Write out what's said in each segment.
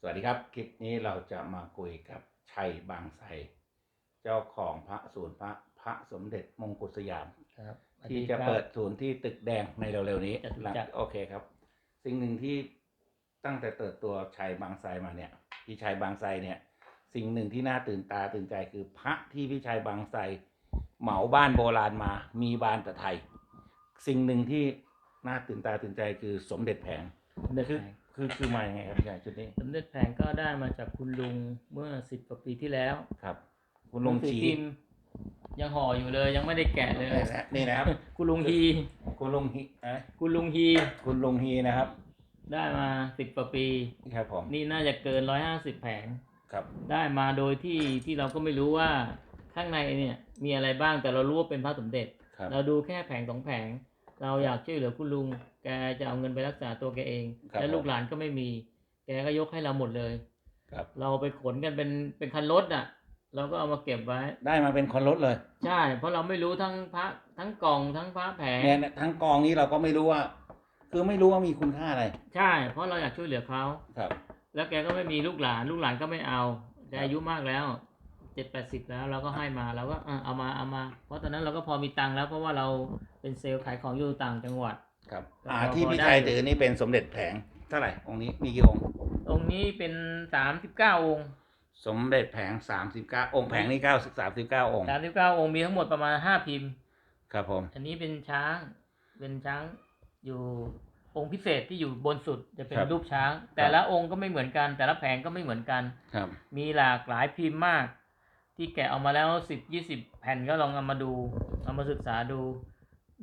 สวัสดีครับ คลิปนี้เราจะมาคุยกับชัยบางไทรเจ้าของพระศูนย์พระพระสมเด็จมงกุฎสยาม ครับสวัสที่ดีจะครับเปิดศูนย์ที่ตึกแดงในเร็วๆนี้จตุหลังจักรโอเคครับ สิ่งหนึ่งที่ตั้งแต่เปิดตัวชัยบางไทรมาเนี่ยพี่ชัยบางไทรเนี่ย สิ่งหนึ่งที่น่าตื่นตาตื่นใจคือพระที่พี่ชัยบางไทรเหมาบ้านโบราณมา มีบานแต่ไทย สิ่งหนึ่งที่น่าตื่นตาตื่นใจคือสมเด็จแผงสมเด็จคือแผง คือคือมายังไงครับพี่ชัยชุดนี้สมเด็จแผงก็ได้มาจากคุณลุงเมื่อสิบกว่าปีที่แล้วครับ คุณลุงหนัสือชีพิมพ์ยังห่ออยู่เลยยังไม่ได้แกะเลย นี่นะนี่นะครับ คุณลุงฮี คุณลุงฮีเอ้ยคุณลุงฮีคุณลุงฮีนะครับ ได้มาสิบกว่าปี ครับผมนี่น่าจะเกินร้อยห้าสิบแผง ครับได้มาโดยที่ที่เราก็ไม่รู้ว่าข้างในเนี่ยมีอะไรบ้างแต่เรารู้ว่าเป็นพระสมเด็จ ครับ เราดูแค่แผงสองแผง เราอยากช่วยเหลือคุณลุงแกจะเอาเงินไปรักษาตัวแกเอง ครับและลูกหลานก็ไม่มี แกก็ยกให้เราหมดเลยครับ เราไปขนกันเป็นเป็นคันรถอะ เราก็เอามาเก็บไว้ ได้มาเป็นคนรถเลยใช่ เพราะเราไม่รู้ทั้งพระทั้งกล่องทั้งพระแผงเนี่ยทั้งกองนี้เราก็ไม่รู้ว่า คือไม่รู้ว่ามีคุณค่าอะไรใช่ เพราะเราอยากช่วยเหลือเขา ครับ แล้วแกก็ไม่มีลูกหลาน ลูกหลานก็ไม่เอาแกอายุมากแล้วเจ็ดแปดสิบแล้วเราก็ให้มาเราก็อะเอามาเอามา เพราะตอนนั้นเราก็พอมีตังค์แล้วเพราะว่าเราเป็นเซลล์ขายของอยู่ต่างจังหวัด ครับก็อ่าพอที่พอพี่ได้ชัยอยู่ถือนี่เป็นสมเด็จแผงเท่าไหร่องค์นี้มีกี่องค์ตรงนี้เป็นสามสิบเก้าองค์ สมเด็จแผงสามสิบเก้าองค์แผงนี่เก้าสิบสามสิบเก้าองค์สามสิบเก้าองค์มีทั้งหมดประมาณห้าพิมพ์ ครับผม อันนี้เป็นช้าง เป็นช้างอยู่องค์พิเศษที่อยู่บนสุดจะเป็นรูปช้าง แต่ละองค์ก็ไม่เหมือนกัน แต่ละแผงก็ไม่เหมือนกันครับ มีหลากหลายพิมพ์มาก ที่แกะออกมาแล้วสิบยี่สิบแผ่นก็ลองเอามาดูเอามาศึกษาดู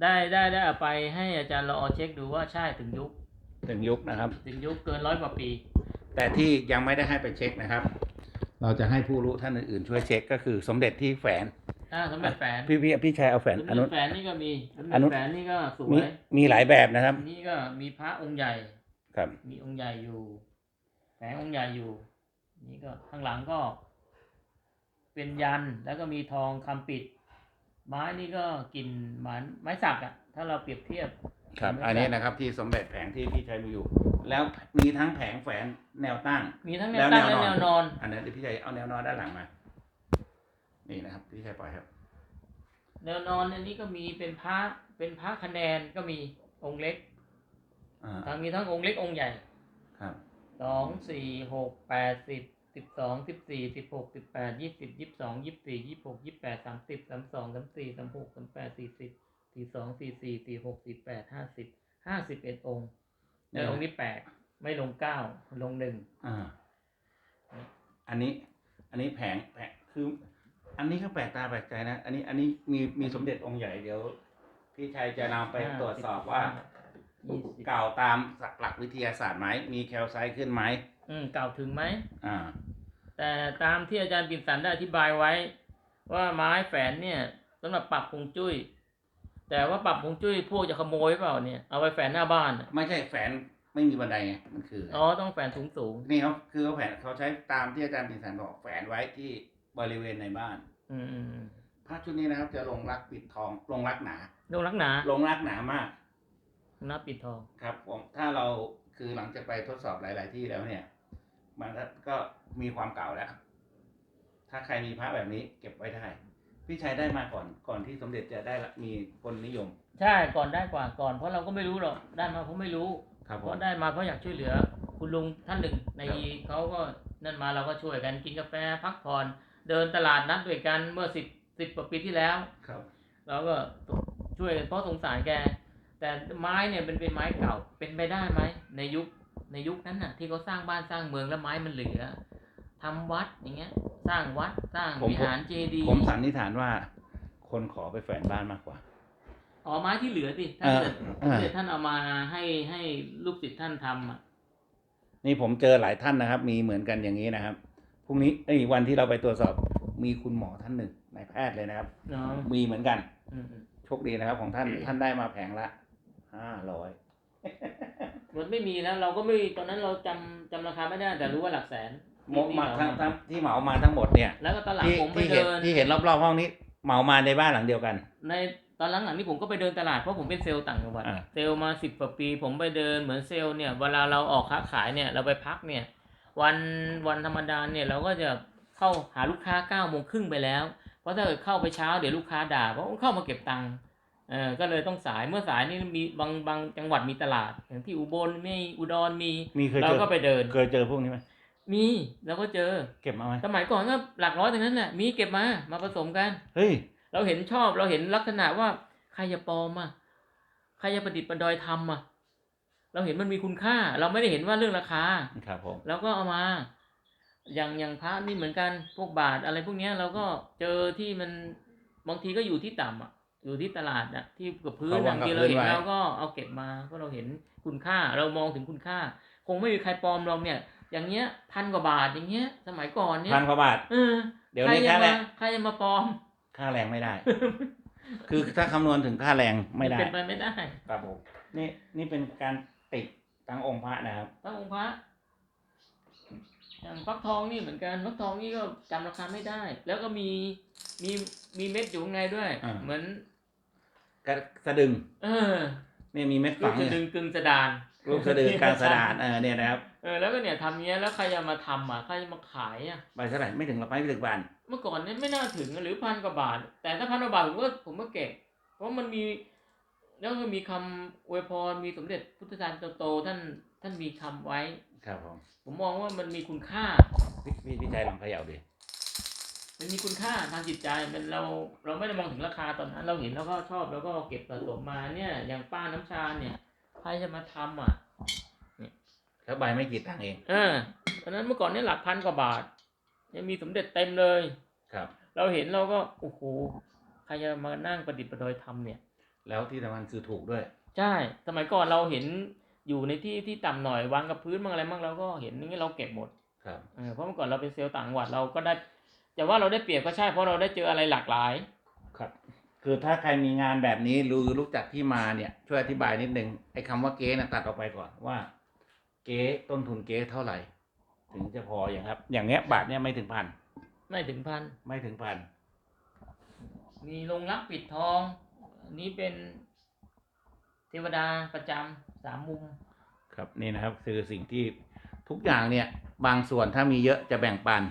ได้ได้ได้เอาไปให้อาจารย์เราเอาเช็คดูว่าใช่ถึงยุค ถึงยุคนะครับ ถึงยุคเกินร้อยกว่าปี แต่ที่ยังไม่ได้ให้ไปเช็คนะครับ เราจะให้ผู้รู้ท่านอื่นๆช่วยเช็คก็คือสมเด็จที่แฝนอ่าสมเด็จแฝนพี่พี่พี่ชัยเอาแฝนสมอันเด็นู้จนแฝนนี่ก็มีสมอัเด็นนู้จนแฝนนี่ก็สวมียมีหลายแบบนะครับอันนี้ก็มีพระองค์ใหญ่ ครับ มีองค์ใหญ่อยู่แผงองค์ใหญ่อยู่ นี่ก็ข้างหลังก็ เป็นยันแล้วก็มีทองคำปิด ไม้นี่ก็กลิ่นเหมือนไม้สักอะถ้าเราเปรียบเทียบครับไม่อันนี้ใช่นะครับที่สมเด็จแผงที่พี่ชัยมีอยู่ แล้วมีทั้งแผงแฝนแนวตั้ง มีทั้งแนแล้ววตั้งและแนแนวนอนวนอน อันนี้นเดี๋ยวพี่ชัยเอาแนวนอนด้านหลังมา นี่นะครับพี่ชัยปล่อยครับ แนวนอนอันนี้ก็มีเป็นพระเป็นพระคะแนนก็มีองค์เล็กอ่าทั้งมีทั้งองค์เล็กองค์ใหญ่ ครับสองสี่หกแปดสิบ สิบสองสิบสี่สิบหกสิบแปดยี่สิบยี่สิบสองยี่สิบสี่ยี่สิบหกยี่สิบแปดสามสิบสามสองสามสี่สามหกสามแปดสี่สิบสี่สองสี่สี่สี่หกสี่แปดห้าสิบห้าสิบเอ็ดองค์แต่องค์นี้แปลกไม่ลงเก้าลงหนึ่งอ่า อันนี้ อันนี้แผงแผงคือ อันนี้ก็แปลกตาแปลกใจนะ อันนี้ อันนี้มีมีสมเด็จองค์ใหญ่เดี๋ยว พี่ชัยจะนำไปตรวจสอบว่ายี่สิบเก่าตามหลักวิทยาศาสตร์ไหมมีแคลไซต์ขึ้นไหม อืมเก่าถึงไหมอ่า แต่ตามที่อาจารย์ปิ่นสันได้อธิบายไว้ ว่าไม้แฝนเนี่ยสำหรับปรับคงจุ้ย แต่ว่าปรับคงจุ้ยพวกจะขโมยเปล่าเนี่ยเอาไปแฝนหน้าบ้านอะไม่ใช่แฝนไม่มีบันไดไงมันคืออะไรอ๋อต้องแฝนสูงสูงนี่เขาคือเขาแผนเขาใช้ตามที่อาจารย์ปิ่นสันบอกแฝนไว้ที่บริเวณในบ้านๆอืมอืมอืมพระชุดนี้นะครับ จะลงรักปิดทองลงรักหนาลงลักหนาลงรักหนามาก หน้าปิดทอง ครับผมถ้าเราคือหลังจากไปทดสอบหลาย ๆ ที่แล้วเนี่ย มันก็มีความเก่าแล้ว ถ้าใครมีพระแบบนี้เก็บไว้ได้ พี่ชัยได้มาก่อนก่อนที่สมเด็จจะได้ละมีคนนิยม ใช่ก่อนได้กว่าก่อน เพราะเราก็ไม่รู้หรอกได้มาเพราะไม่รู้ครับเพผมราะได้มาเพราะอยากช่วยเหลือ คุณลุงท่านหนึ่งในครับเขาก็นั่นมาเราก็ช่วยกันกินกาแฟพักผ่อนเดินตลาดนัดด้วยกันเมื่อสิบสิบกว่าปีที่แล้วครับเราก็ช่วยเพราะสงสารแก แต่ไม้เนี่ยเป็นเป็นไม้เก่าเป็นไปได้ไหมในยุค ในยุคนั้นน่ะ ที่เขาสร้างบ้านสร้างเมืองแล้วไม้มันเหลือทำวัดอย่างเงี้ย สร้างวัดสร้างผมวิหารเจดีย์ผมสันนิษฐานว่า คนขอไปแฝนบ้านมากกว่าอ๋อไม้ที่เหลือสิถ้าอ่าเกิดอ่าถ้าเกิดท่านเอามาให้ให้ลูกศิษย์ท่านทำอะนี่ผมเจอหลายท่านนะครับ มีเหมือนกันอย่างนี้นะครับพรุ่งนี้เอ้ยวันที่เราไปตรวจสอบมีคุณหมอท่านหนึ่งนายแพทย์เลยนะครับเนาะมีเหมือนกันอืมอืมโชคดีนะครับ ของท่านท่านได้มาแผงละห้าร้อย มันไม่มีแล้วเราก็ไม่ตอนนั้นเราจำจำราคาไม่ได้แต่รู้ว่าหลักแสนมกมาที่ทั้งเหทั้งที่เหมามาทั้งหมดเนี่ย แล้วก็ตอนหลังที่ผมไปที่เห็นเดินที่เห็นรอบๆห้องนี้เหมามาในบ้านหลังเดียวกัน ในตอนหลังๆนี่ผมก็ไปเดินตลาดเพราะผมเป็นเซลล์ต่างจังหวัดอ่าเซลล์มาสิบกว่าปี ผมไปเดินเหมือนเซลล์เนี่ยเวลาเราออกค้าขายเนี่ยเราไปพักเนี่ย วันวันธรรมดาเนี่ยเราก็จะเข้าหาลูกค้าเก้าโมงครึ่งไปแล้ว เพราะถ้าเกิดเข้าไปเช้าเดี๋ยวลูกค้าด่าเพราะเข้ามาเก็บตังค์ เออก็เลยต้องสายเมื่อสายนี่มีบางบางจังหวัดมีตลาดอย่างที่อุบลมีอุดรมีมีเคยเราเจอก็ไปเดิน เคยเจอพวกนี้ไหมมีเราก็เจอเก็บมาไหมสมัยก่อนก็หลักร้อยทั้งนั้นแหละมีเก็บมามาผสมกันเฮ้ยเราเห็นชอบเราเห็นลักษณะว่าใครจะปลอมอะใครจะประดิษฐ์ประดอยทำอะเราเห็นมันมีคุณค่า เราไม่ได้เห็นว่าเรื่องราคาครับผมแล้วก็เอามา อย่างอย่างพระนี่เหมือนกันพวกบาทอะไรพวกเนี้ยเราก็เจอที่มันบางทีก็อยู่ที่ต่ำอะ อยู่ที่ตลาดอะที่กับพื้นบางทีเราเห็นเราก็เอาเก็บมาเพราะเราเห็นคุณค่าเรามองถึงคุณค่า คงไม่มีใครปลอมเราเนี่ย อย่างเงี้ยพันกว่าบาทอย่างเงี้ย สมัยก่อนเนี่ยพันกว่าบาทเออเดี๋ยวใครนี้จะค่าแรมางใครจะมาปลอม ค่าแรงไม่ได้ คือถ้าคำนวณถึงค่าแรงไม่ได้เป็นไปไม่ได้ครับผมนี่นี่เป็นการติดทั้งองค์พระนะครับพระองค์พระอย่างฟักทองนี่เหมือนกันฟักทองนี่ก็จำราคาไม่ได้ แล้วก็มีมีมีเม็ดอยู่ข้างในด้วยอ่าเหมือน กระสะดึงเออเนี่ยมีเม็ดลูฝักงจะเนี่ยดึงกึ่งสะดานรูปสะดือกลางสะดานเออเนี่ยนะครับเออแล้วก็เนี่ยทำเงี้ยแล้วใครจะมาทำอะใครจะมาขายอะ ใบเท่าไหร่ไม่ถึงหรอกไม่ถึงบานเมื่อก่อนเนี่ยไม่น่าถึงหรือพันกว่าบาท แต่ถ้าพันกว่าบาทผมก็ผมก็เก็บเพราะมันมี แล้วก็มีคำอวยพรมีสมเด็จพุทธทาสโตๆท่านท่านมีคำไว้ ครับผมผมมองว่ามันมีคุณค่าพี่พี่พี่ชัยลองเขย่าดิ มันมีคุณค่าทางจิตใจมันเราเราไม่ได้มองถึงราคาตอนนั้น เราเห็นแล้วก็ชอบแล้วก็เก็บสะสมมาเนี่ย อย่างป้าน้ำชาเนี่ยใครจะมาทำอะแล้วใบไม่กี่ตังค์เองเออตอนนั้นเมื่อก่อนเนี่ยหลักพันกว่าบาทยังมีสมเด็จเต็มเลยครับ เราเห็นเราก็โอ้โหใครจะมานั่งประดิษฐ์ประดอยทำเนี่ย แล้วที่สำคัญคือถูกด้วย ใช่ สมัยก่อนเราเห็นอยู่ในที่ที่ต่ำหน่อยวางกับพื้นบ้างอะไรบ้างเราก็เห็นอย่างนี้เราเก็บหมดครับเออเพราะเมื่อก่อนเราเป็นเซลล์ต่างจังหวัดเราก็ได้ แต่ว่าเราได้เปรียบก็ใช่เพราะเราได้เจออะไรหลากหลาย ครับ คือถ้าใครมีงานแบบนี้รู้รู้จักที่มาเนี่ย ช่วยอธิบายนิดนึงไอ้คำว่าเก๊นะตัดออกไปก่อนว่า เก๊ต้นทุนเก๊เท่าไหร่ ถึงจะพออย่างครับ อย่างเงี้ยบาทเนี่ยไม่ถึงพันไม่ถึงพันไม่ถึงพันมีลงรักปิดทองอันนี้เป็นเทวดาประจำสามมุม ครับนี่นะครับ คือสิ่งที่ทุกอย่างเนี่ย บางส่วนถ้ามีเยอะจะแบ่งปัน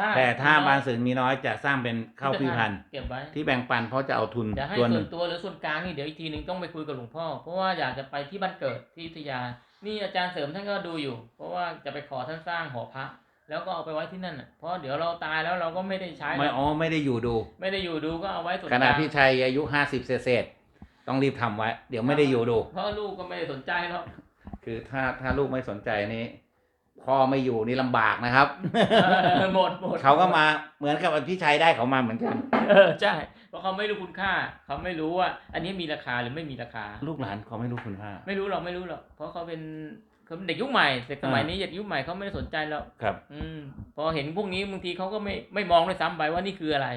ใช่แต่ถ้าน้อยบางส่วนมีน้อยจะสร้างเป็นเข้าพิพันธ์เก็บไว้ที่แบ่งปันเพราะจะเอาทุนจะให้ส่วนหส่นึ่วงนตัวหรือส่วนกลางนี่เดี๋ยวอีกทีหนึ่งต้องไปคุยกับหลวงพ่อ เพราะว่าอยากจะไปที่บ้านเกิดที่อยุธยา นี่อาจารย์เสริมท่านก็ดูอยู่ เพราะว่าจะไปขอท่านสร้างหอพระแล้วก็เอาไปไว้ที่นั่นน่ะเพราะเดี๋ยวเราตายแล้วเราก็ไม่ได้ใช้ ไม่หรอกอ๋อไม่ได้อยู่ดู ไม่ได้อยู่ดูก็เอาไว้ส่วนขกณะลางพี่ชัยอายุห้าสิบเศษๆต้องรีบทำไว้ เดี๋ยวไม่ได้อยู่ดู เพราะลูกก็ไม่ได้สนใจหรอกคือถ้าถ้าลูกไม่สนใจนี่ พ่อไม่อยู่นี่ลำบากนะครับเออหมดหมดเขาก็มาเหมือนกับพี่ชัยได้เขามาเหมือนกัน เออใช่ เพราะเขาไม่รู้คุณค่า เขาไม่รู้ว่า อันนี้มีราคาหรือไม่มีราคา ลูกหลานเขาไม่รู้คุณค่า ไม่รู้หรอกไม่รู้หรอกเพราะเขาเป็นเขาเป็นเด็กยุคใหม่เด็กสมัยอ่านี้นี้เด็กยุคใหม่เขาไม่ได้สนใจหรอกครับ อืมพอเห็นพวกนี้บางทีเขาก็ไม่ไม่มองด้วยซ้ำไปว่านี่คืออะไร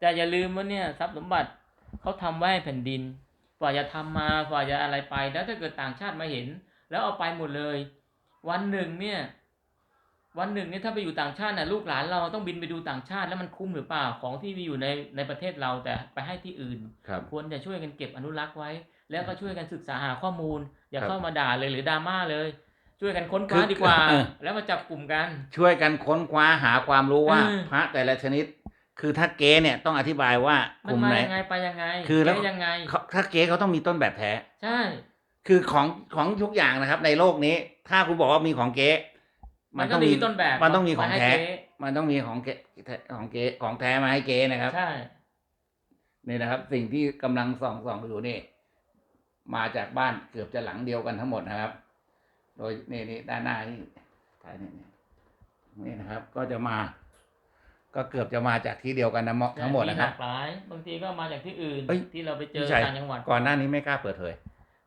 แต่อย่าลืมว่าเนี่ยทรัพย์สมบัติเขาทำไว้ให้แผ่นดินฝ่าจะทำมาฝ่าจะอะไรไปแล้วถ้าเกิดต่างชาติมาเห็น แล้วเอาไปหมดเลย วันหนึ่งเนี่ย วันหนึ่งเนี่ยถ้าไปอยู่ต่างชาติน่ะลูกหลานเราต้องบินไปดูต่างชาติแล้วมันคุ้มหรือเปล่าของที่มีอยู่ในในประเทศเราแต่ไปให้ที่อื่นครับควรจะช่วยกันเก็บอนุรักษ์ไว้ แล้วก็ช่วยกันศึกษาหาข้อมูล อย่าครับเข้ามาด่าเลยหรือดราม่าเลย ช่วยกันค้นคคืว้าอดีกว่าเออแล้วมาจับกลุ่มกัน ช่วยกันค้นคว้าหาความรู้ว่าเออพระแต่ละชนิด คือถ้าเก๊เนี่ยต้องอธิบายว่ากมันลุ่มมาไหนยังไงไปยังไง คือแล้วเะยังไงเขาถ้าเก๊เขาต้องมีต้นแบบแท้ใช่ คือของของทุกอย่างนะครับ ในโลกนี้ ถ้าคุณบอกว่ามีของเก๊ มันก็มีต้นแบบมันต้องมีของาให้แท้เจ๊มันต้องมีของเก๊ของเก๊ของแท้มาให้เก๊นะครับ ใช่นี่นะครับ สิ่งที่กำลังส่องส่องอยู่นี่ มาจากบ้านเกือบจะหลังเดียวกันทั้งหมดนะครับ โดยนี่นี่ด้านหน้านี่ถ่ายนี่นี่นี่นะครับ ก็จะมา ก็เกือบจะมาจากที่เดียวกันนะทั้งหมดนะครับหลากหลายบางทีก็มาจากที่อื่นเอ้ยที่เราไปเจพี่อชัยต่างจังหวัดก่อนหน้านี้ไม่กล้าเปิดเผย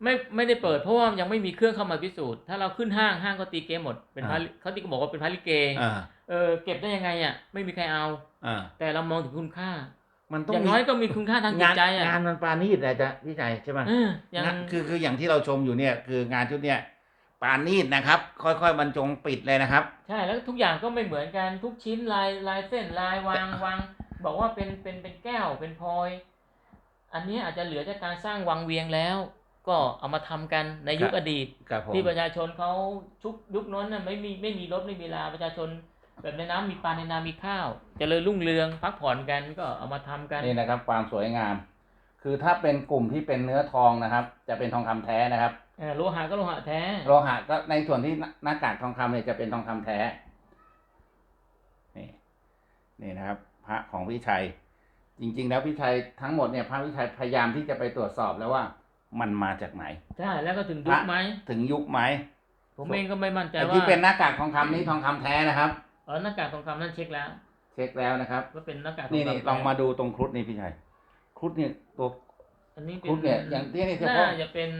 ไม่ไม่ได้เปิดเพราะว่ายังไม่มีเครื่องเข้ามาพิสูจน์ถ้าเราขึ้นห้างห้างก็ตีเกมหมดเป็นพระอ่าเขาตีก็บอกว่าเป็นพระลิเกอ่าเออเก็บได้ยังไงอะไม่มีใครเอาอ่าแต่เรามองถึงคุณค่า มันต้อองย่างมีน้อยก็มีคุณค่าทางจิงาตนใจอะงานมันปานีดนะจ๊ะพี่ใจใช่ไหมเอออย่างงานคือคืออย่างที่เราชมอยู่เนี่ย คืองานชุดเนี้ยปานีดนะครับ ค่อยๆบรรจงปิดเลยนะครับ ใช่แล้วทุกอย่างก็ไม่เหมือนกันทุกชิ้นลายลายเส้นลายวางวางบอกว่าเป็นเป็นเป็นแก้วเป็นพลอย อันนี้อาจจะเหลือจากการสร้างวังเวียงแล้ว ก็เอามาทำกันในยุคครับอดีตครับผมที่ประชาชนเขาชุกยุคนั้นน่ะไม่มีไม่มีรถไม่มีลาประชาชน แบบในน้ำมีปลาในนามีข้าวเจริญรุ่งเรืองพักผ่อนกันก็เอามาทำกันนี่นะครับ ความสวยงาม คือถ้าเป็นกลุ่มที่เป็นเนื้อทองนะครับ จะเป็นทองคำแท้นะครับเออโลหะก็โลหะแท้ โลหะก็ในส่วนที่หน้าหน้ากากทองคำเนี่ยจะเป็นทองคำแท้นี่นี่นะครับ พระของพี่ชัย จริง ๆ แล้วพี่ชัยทั้งหมดเนี่ยพระพี่ชัยพยายามที่จะไปตรวจสอบแล้วว่า มันมาจากไหน ใช่แล้วก็ถึงยุคไหมถึงยุคไหมผมเองก็ไม่มั่นใจแต่ว่าที่เป็นหน้ากากทองคำนี้ทองคำแท้นะครับเออหน้ากากทองคำนั่นเช็คแล้ว เช็คแล้วนะครับว่าเป็นหน้ากากทองนี่คำนี่ลองมาดูตรงครุฑนี่พี่ชัยครุฑเนี่ยตัวอันนี้เป็ครุฑเนี่ยอย่างที่นี่เฉพาะน่าจะเป็น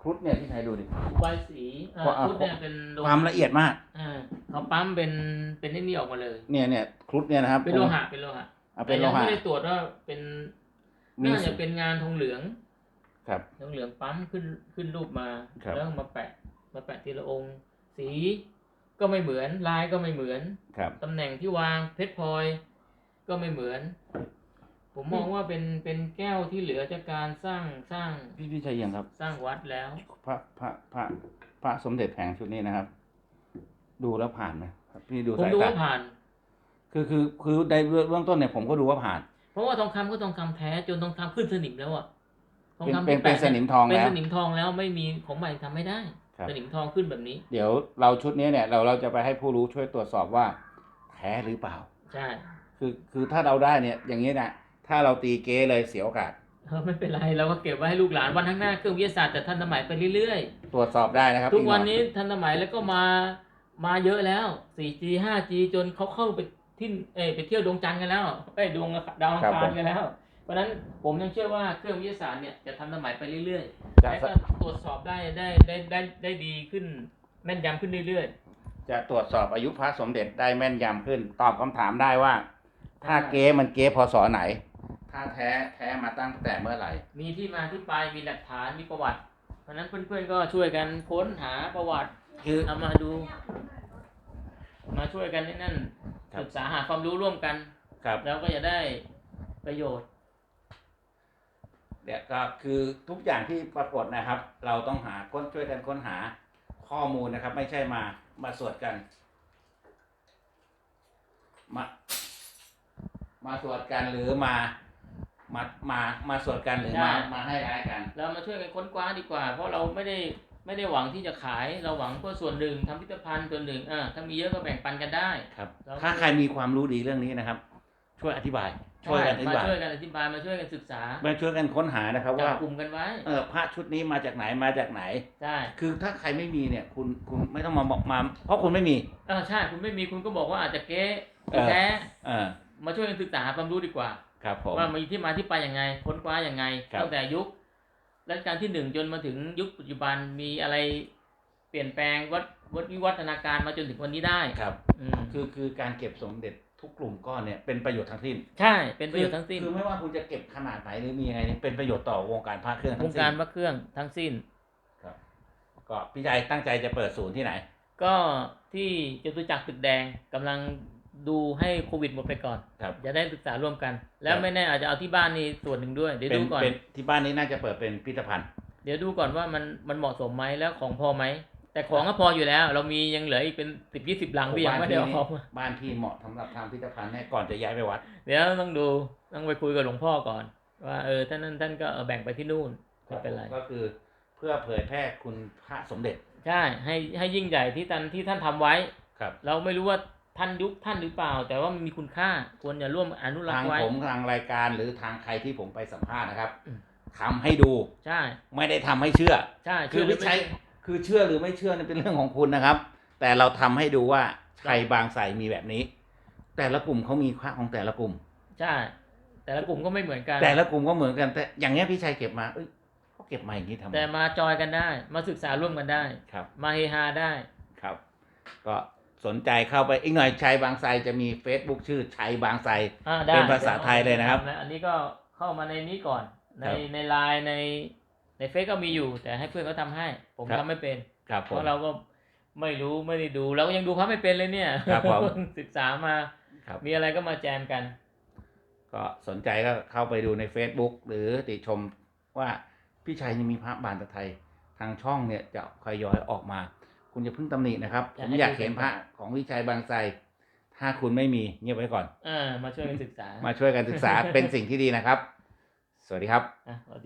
ครุฑเนี่ยพี่ชัยดูดิใบสีอ่าว่าอะชุดเนี่ยเป็นโลความละเอียดมากอ่าเขาปั๊มเป็นเป็นนี่นี่ออกมาเลย เนี่ยเนี่ยครุฑเนี่ยนะครับเป็นโลหะเป็นโลหะอะแต่เป็นโลยังหะไม่ได้ตรวจว่าเป็นมีน่าจะเป็นงานทองเหลือง ครับทองเหลืองปั๊มขึ้นขึ้นรูปมาครับแล้วมาแปะมาแปะทีละองค์ สีก็ไม่เหมือนลายก็ไม่เหมือนครับตำแหน่งที่วางเพชรพลอยก็ไม่เหมือน ผมมองว่าเป็นเป็นแก้วที่เหลือจากการสร้างสร้างพี่พี่ชัยยังครับ สร้างวัดแล้ว พระพระพระพระสมเด็จแผงชุดนี้นะครับ ดูแล้วผ่านไหมครับพี่ดูผมสายดูตาว่าผ่าน คือคือคือในเบื้องต้นเนี่ยผมก็ดูว่าผ่าน เพราะว่าทองคำก็ทองคำแท้จนทองคำขึ้นสนิมแล้วอะ ทองเป็นคำเป็นที่เป็นแปะสนิมทองเป็นแล้วสนิมทองแล้วไม่มีของใหม่ทำไม่ได้ครับสนิมทองขึ้นแบบนี้ เดี๋ยวเราชุดนี้เนี่ยเราเราจะไปให้ผู้รู้ช่วยตรวจสอบว่าแท้หรือเปล่า ใช่ คือคือถ้าเราได้เนี่ยอย่างนี้นะถ้าเราตีเก๊เลยเสียโอกาสเออไม่เป็นไรเราก็เก็บไว้ให้ลูกหลานวันข้างหน้าเครื่องวิทยาศาสตร์จะทันสมัยไปเรื่อยตรวจสอบได้นะครับๆทุกพี่หมอวันนี้ทันสมัยแล้วก็มามาเยอะแล้ว 4G 5G จนเขาเข้าไปที่เอยไปเที่ยวดวงจันทร์กันแล้วไปดวงดาวอังคารกันแล้วเพ ราะฉะนั้นผมยังเชื่อว่าเครื่องวิทยาศาสตร์เนี่ยจะทันสมัยไปเรื่อยๆจะและก็ตรวจสอบได้ได้ได้ได้ได้ดีขึ้นแม่นยำขึ้นเรื่อยจะตรวจสอบอายุพระสมเด็จได้แม่นยำขึ้น ตอบคำถามได้ว่าถ้าเก๊มันเก๊พศไหน ถ้าแท้แท้มาตั้งแต่เมื่อไหร่ๆมีที่มาที่ไปมีหลักฐานมีประวัติ เพราะฉะนั้นเพื่อนๆก็ช่วยกันค้นหาประวัติคือเอามาดู มาช่วยกันนี่นั่นครับ ศึกษาหาความรู้ร่วมกัน ครับ แล้วก็จะได้ประโยชน์ เนี่ยก็คือทุกอย่างที่ปรากฏนะครับ เราต้องหาค้นช่วยกันค้นหาข้อมูลนะครับ ไม่ใช่มามาสวดกัน มามาสวดกันหรือมามามามาสวดกันหรือมาใช่มาให้ร้ายกัน เรามาช่วยกันค้นคว้าดีกว่า เพราะเราไม่ได้ไม่ได้หวังที่จะขาย เราหวังเพื่อส่วนหนึ่งทำพิพิธภัณฑ์ส่วนหนึ่งอ่าถ้ามีเยอะก็แบ่งปันกันได้ครับเราถ้าใครมีความรู้ดีเรื่องนี้นะครับ ช่วยอธิบาย ช่วยกันอธิมาบายช่วยกันอธิบายมาช่วยกันศึกษามาช่วยกันค้นหานะครับจัว่าบกลุ่มกันไว้เออพระชุดนี้มาจากไหนมาจากไหนใช่คือถ้าใครไม่มีเนี่ย คุณคุณไม่ต้องมาบอกมา เพราะคุณไม่มีเออใช่คุณไม่มีคุณก็บอกว่าอาจจะเก๊เออแท้เออมาช่วยกันศึกษาหาความรู้ดีกว่า ครับผมว่ามีที่มาที่ไปยังไง ค้นคว้ายังไงครับตั้งแต่ยุครัชกาลที่หนึ่งจนมาถึงยุคปัจจุบันมีอะไรเปลี่ยนแปลงวัดวัดวิวัฒนาการมาจนถึงวันนี้ได้ครับอืมคือคือการเก็บสมเด็จ ทุกกลุ่มก้อนเนี่ยเป็นประโยชน์ทั้งสิ้นใช่เป็นประโยชน์ทั้งสิ้นคือไม่ว่าคุณจะเก็บขนาดไหนหรือมียังไงเนี่ยเป็นประโยชน์ต่อวงการพระเครื่องวทั้งงสิ้การนพระเครื่องทั้งสิ้นครับก็พี่ชายตั้งใจจะเปิดศูนย์ที่ไหน ก็ที่จตุจักรตึกแดงกำลังดูให้โควิดหมดไปก่อนครับจะได้ศึกษาร่วมกัน แล้วครับไม่แน่อาจจะเอาที่บ้านนี่ส่วนหนึ่งด้วยเดี๋ยวเป็นดูก่อนเป็นที่บ้านนี้น่าจะเปิดเป็นพิพิธภัณฑ์ เดี๋ยวดูก่อนว่ามันมันเหมาะสมไหมแล้วของพอไหม แต่ของก็พออยู่แล้ว เรามียังเหลืออีกเป็นสิบยี่สิบหลังที่ยังไม่ได้เอาออกมาบ้านพี่เหมาะสำหรับทำพิพิธภัณฑ์เนี่ยก่อนจะย้ายไปวัด เดี๋ยวต้องดูต้องไปคุยกับหลวงพ่อก่อน ว่าเออท่านนั้นท่านก็เอาแบ่งไปที่นู่นไม่เป็นไรก็คือเพื่อเผยแพร่คุณพระสมเด็จใช่ให้ให้ยิ่งใหญ่ที่ท่านที่ท่านทำไว้ครับ เราไม่รู้ว่าท่านยุคท่านหรือเปล่า แต่ว่ามันมีคุณค่าควรจะร่วมอนุรักทางษ์ไว้ผมทางรายการหรือทางใครที่ผมไปสัมภาษณ์นะครับอืมทำให้ดูใช่ ไม่ได้ทำให้เชื่อใช่คือหรืไม่ใช่เชื่อ คือเชื่อหรือไม่เชื่อนี่เป็นเรื่องของคุณนะครับ แต่เราทำให้ดูว่าใครบางใส่มีแบบนี้ แต่ละกลุ่มเขามีค่าของแต่ละกลุ่ม ใช่ แต่ละกลุ่มก็ไม่เหมือนกัน แต่ละกลุ่มก็เหมือนกัน แต่อย่างเงี้ยพี่ชัยเก็บมาเอ้ยเขาเก็บมาอย่างนี้ทำไมแต่มาจอยกันได้ มาศึกษาร่วมกันได้ครับ มาเฮฮาได้ครับ ก็สนใจเข้าไปอีกหน่อยชัยบางไทรจะมี Facebook ชื่อชัยบางไทรอ่าได้เป็นภาษาไทยเลยนะครับ อันนี้ก็เข้ามาในนี้ก่อน ในครับในไลน์ใน ในเฟซก็มีอยู่แต่ให้เพื่อนเขาทำให้ ผมครับทำไม่เป็น ครับเพผม ราะเราก็ไม่รู้ไม่ได้ดู เราก็ยังดูพระไม่เป็นเลยเนี่ยครับผม ศึกษามา ครับ มีอะไรก็มาแจมกัน ก็สนใจก็เข้าไปดูใน Facebook หรือติชมว่าพพี่ชัยยังมีพระบานตะไทยทางช่องเนี่ยจะคอยย้อยออกมา คุณจะเพิ่งตำหนินะครับ อผยากมให้อยากดู เห็นเป็นพระพระของพี่ชัยบางไทรถ้าคุณไม่มีเงียบไว้ก่อนอ่ามาช่วยกันศึกษามาช่วยกันศึกษา เป็นสิ่งที่ดีนะครับ สวัสดีครับ อะสวัสดี